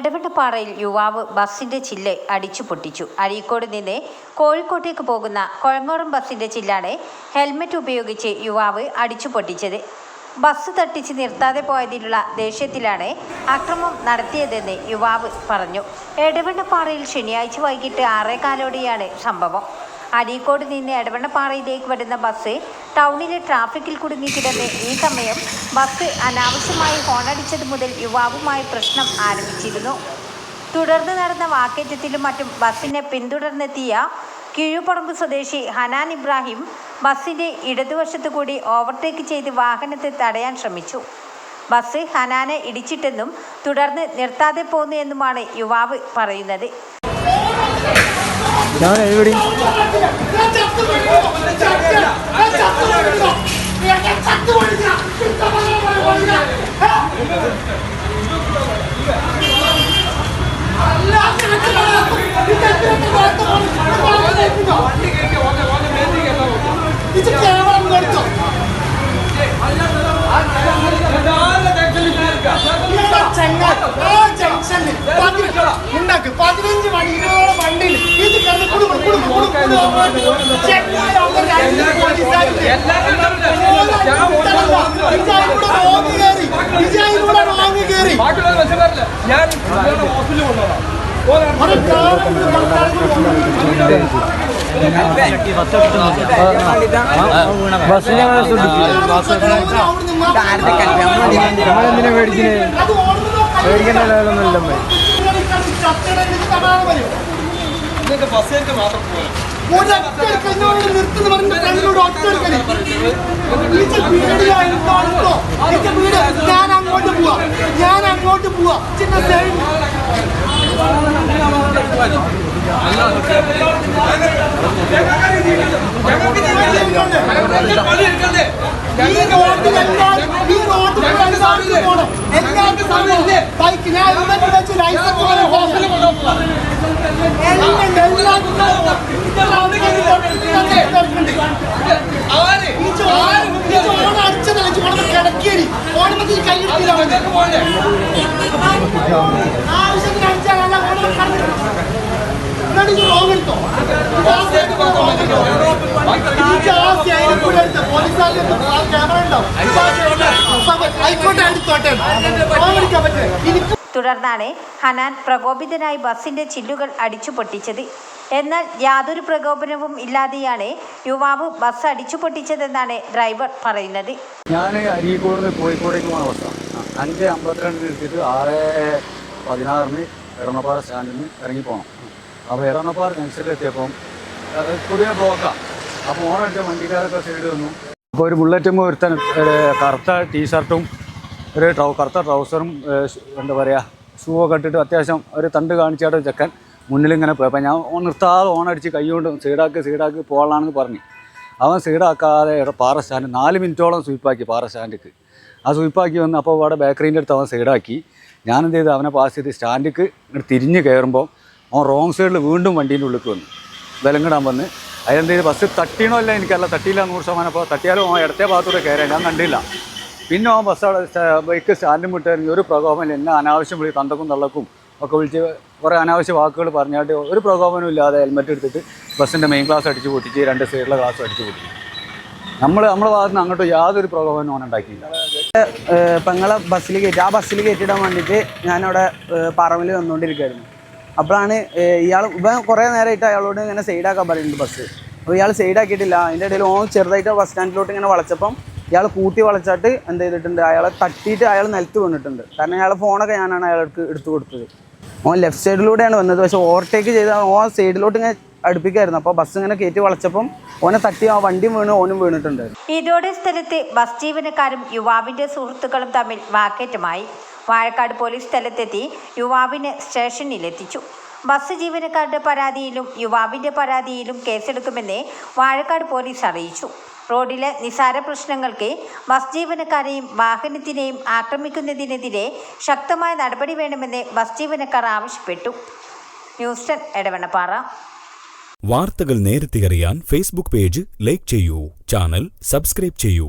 എടവണ്ണപ്പാറയിൽ യുവാവ് ബസിന്റെ ചില്ല് അടിച്ചു പൊട്ടിച്ചു. അരീക്കോട് നിന്ന് കോഴിക്കോട്ടേക്ക് പോകുന്ന കൊഴങ്ങോറം ബസിന്റെ ചില്ലാണ് ഹെൽമെറ്റ് ഉപയോഗിച്ച് യുവാവ് അടിച്ചു പൊട്ടിച്ചത്. ബസ് തട്ടിച്ച് നിർത്താതെ പോയതിലുള്ള ദേഷ്യത്തിലാണ് അക്രമം നടത്തിയതെന്ന് യുവാവ് പറഞ്ഞു. എടവണ്ണപ്പാറയിൽ ശനിയാഴ്ച വൈകിട്ട് ആറേകാലോടെയാണ് സംഭവം. അരീക്കോട് നിന്ന് എടവണ്ണപ്പാറയിലേക്ക് വരുന്ന ബസ് ടൗണിലെ ട്രാഫിക്കിൽ കുടുങ്ങിക്കിടന്ന് ഈ സമയം ബസ് അനാവശ്യമായി ഹോണടിച്ചത് മുതൽ യുവാവുമായി പ്രശ്നം ആരംഭിച്ചിരുന്നു. തുടർന്ന് നടന്ന വാക്കേറ്റത്തിലും മറ്റും ബസ്സിനെ പിന്തുടർന്നെത്തിയ കീഴുപറമ്പ് സ്വദേശി ഹനാൻ ഇബ്രാഹിം ബസ്സിന്റെ ഇടതുവശത്തു കൂടി ഓവർടേക്ക് ചെയ്ത് വാഹനത്തെ തടയാൻ ശ്രമിച്ചു. ബസ് ഹനാനെ ഇടിച്ചിട്ടെന്നും തുടർന്ന് നിർത്താതെ പോന്നു എന്നുമാണ് യുവാവ് പറയുന്നത്. ഞാൻ ഉണ്ടാക്ക് പതിനഞ്ച് മണി ഇരുപതോളം വണ്ടിയിൽ ഇത് കിടന്ന് കുടുംബം കുടുംബം കുടുംബം റോങ്ങ് കയറി ഞാൻ ഹോസ്പിറ്റലിൽ കൊണ്ടുപോകാം അവിടുന്ന് മാറ്റി. നമ്മളെന്തിനാ മേടിക്കുന്നത് മേടിക്കേണ്ട ലെവലൊന്നും ഇല്ല ഞാൻ അങ്ങോട്ട് പോവാ ഞാൻ അങ്ങോട്ട് പോവാ ചിന്ന സൈഡ് റോഡിൽ എല്ലാവരും ഈ റോഡിൽ എല്ലാവരും പോണം എല്ലാവർക്കും സമയം ബൈക്ക് ഞാൻ ഇവിടെ വെച്ച് ലൈസൻസ് പോലെ ഹോസ്റ്റലിൽ കൊണ്ടുപോകാം. എല്ലാം എല്ലാവർക്കും ഈ ചോറ് ഈ ചോറ് അടിച്ചതല്ല ചോറ് കിടക്കേരി ഓണമത്തിൽ കൈയിട്ടില്ല ആവശ്യത്തിന് അടിച്ചാലല്ല ഓണം കടന്നു എന്നിട്ട് ഇത് റോങ് എടുത്തോ ആയിക്കോട്ടെ എടുത്തോട്ടെ റോങ് എടുക്കാൻ പറ്റില്ല എനിക്ക് തുടർന്നാണ് ഹനാൻ പ്രകോപിതനായി ബസിന്റെ ചില്ലുകൾ അടിച്ചു പൊട്ടിച്ചത്. എന്നാൽ യാതൊരു പ്രകോപനവും ഇല്ലാതെയാണ് യുവാവ് ബസ് അടിച്ചു പൊട്ടിച്ചതെന്നാണ് ഡ്രൈവർ പറയുന്നത്. ഞാൻ അരീക്കോട് കോഴിക്കോടേക്കുമാണ് കോഴിക്കോടേക്ക് പോകണ ബസ്സാണ് അഞ്ച് അമ്പത്തിരണ്ടിന് എടുത്തിട്ട് ആറ് പതിനാറിന് എറണപ്പാറ സ്റ്റാൻഡിൽ നിന്ന് ഇറങ്ങി പോകണം അപ്പോൾ എറണപ്പാറ അത് പുതിയ ബ്ലോക്കാണ് അപ്പോൾ ഓണടിച്ച വണ്ടിക്കാരൊക്കെ സൈഡ് വന്നു. അപ്പോൾ ഒരു ബുള്ളറ്റും ഒരുത്തൻ ഒരു കറുത്ത ടീഷർട്ടും ഒരു ട്രൗ കറുത്ത ട്രൗസറും എന്താ പറയുക ഷൂ ഒക്കെ ഇട്ടിട്ട് അത്യാവശ്യം ഒരു തണ്ട് കാണിച്ചായിട്ട് ചെക്കൻ മുന്നിലിങ്ങനെ പോയി. അപ്പോൾ ഞാൻ നിർത്താതെ ഓണടിച്ച് കൈ കൊണ്ട് സീഡാക്ക് സൈഡാക്കി പോകാനാണെന്ന് പറഞ്ഞു. അവൻ സൈഡാക്കാതെ പാറ സ്റ്റാൻഡ് നാല് മിനിറ്റോളം സ്വീപ്പാക്കി പാറ സ്റ്റാൻഡിക്ക് ആ സ്വീപ്പാക്കി വന്ന് അപ്പോൾ അവിടെ ബേക്കറീന്റെ അടുത്ത് അവൻ സൈഡാക്കി. ഞാനെന്ത് ചെയ്ത്? അവനെ പാസ് ചെയ്ത് സ്റ്റാൻഡിക്ക് ഇങ്ങോട്ട് തിരിഞ്ഞ് കയറുമ്പോൾ അവൻ റോങ് സൈഡിൽ വീണ്ടും വണ്ടീന്റെ ഉള്ളിൽ വന്നു. വിലങ്ങിടാൻ വന്ന് അതിലെന്ത് ചെയ്ത്? ബസ് തട്ടീണോ അല്ല എനിക്കല്ല തട്ടിയില്ല നൂറ് ശതമാനം. അപ്പോൾ തട്ടിയാലും ആ ഇടത്തെ ഭാഗത്തൂടെ കയറാൻ ഞാൻ കണ്ടില്ല. പിന്നെ ആ ബസ് അവിടെ ബൈക്ക് സ്റ്റാൻഡും വിട്ടായിരുന്നു ഒരു പ്രകോപനം എന്നെ അനാവശ്യം വിളി തന്തക്കും തള്ളക്കും ഒക്കെ വിളിച്ച് കുറേ അനാവശ്യ വാക്കുകൾ പറഞ്ഞിട്ട് ഒരു പ്രകോപനവും ഇല്ലാതെ ഹെൽമെറ്റ് എടുത്തിട്ട് ബസ്സിന്റെ മെയിൻ ക്ലാസ് അടിച്ച് പൊട്ടിച്ച് രണ്ട് സൈഡിലെ ക്ലാസ് അടിച്ച് പൊട്ടിച്ച്. നമ്മൾ നമ്മുടെ ഭാഗത്ത് നിന്ന് അങ്ങോട്ട് യാതൊരു പ്രകോപനവും അവൻ ഉണ്ടാക്കിയില്ല. പെങ്ങളെ ബസ്സിൽ കയറ്റി ആ ബസ്സിൽ കയറ്റിയിടാൻ വേണ്ടിയിട്ട് ഞാനവിടെ പറമ്പിൽ വന്നുകൊണ്ടിരിക്കുകയായിരുന്നു അപ്പോഴാണ് ഇയാൾ ഇവൻ കുറേ നേരമായിട്ട് അയാളോട് ഇങ്ങനെ സൈഡാക്കാൻ പറയുന്നുണ്ട് ബസ് അപ്പോൾ ഇയാൾ സൈഡാക്കിയിട്ടില്ല. അതിന്റെ ഇടയിൽ ഓൻ ചെറുതായിട്ട് ബസ് സ്റ്റാൻഡിലോട്ട് ഇങ്ങനെ വളച്ചപ്പം ഇയാൾ കൂട്ടി വളച്ചിട്ട് എന്ത് ചെയ്തിട്ടുണ്ട് അയാളെ തട്ടിയിട്ട് അയാൾ നിലത്ത് വീണിട്ടുണ്ട്. കാരണം അയാളെ ഫോണൊക്കെ ഞാനാണ് അയാൾക്ക് എടുത്തു കൊടുത്തത്. ഓൻ ലെഫ്റ്റ് സൈഡിലൂടെയാണ് വന്നത്. പക്ഷേ ഓവർടേക്ക് ചെയ്ത ഓ സൈഡിലോട്ട് ഇങ്ങനെ അടുപ്പിക്കായിരുന്നു. അപ്പോൾ ബസ് ഇങ്ങനെ കയറ്റി വളച്ചപ്പം ഓനെ തട്ടി ആ വണ്ടി വീണ് ഓനും വീണിട്ടുണ്ട് ഇതോടെ സ്ഥലത്തെ ബസ് ജീവനക്കാരും യുവാവിന്റെ സുഹൃത്തുക്കളും തമ്മിൽ വാക്കേറ്റമായി. വാഴക്കാട് പോലീസ് സ്ഥലത്തെത്തി യുവാവിനെ സ്റ്റേഷനിലെത്തിച്ചു. ബസ് ജീവനക്കാരുടെ പരാതിയിലും യുവാവിന്റെ പരാതിയിലും കേസെടുക്കുമെന്ന് വാഴക്കാട് പോലീസ് അറിയിച്ചു. റോഡിലെ നിസാര പ്രശ്നങ്ങൾക്ക് ബസ് ജീവനക്കാരെയും വാഹനത്തിനെയും ആക്രമിക്കുന്നതിനെതിരെ ശക്തമായ നടപടി വേണമെന്ന് ബസ് ജീവനക്കാർ ആവശ്യപ്പെട്ടു. News ten Edavannappara. വാർത്തകൾ നേരത്തെ അറിയാൻ ഫേസ്ബുക്ക് പേജ് ലൈക്ക് ചെയ്യൂ ചാനൽ സബ്സ്ക്രൈബ് ചെയ്യൂ.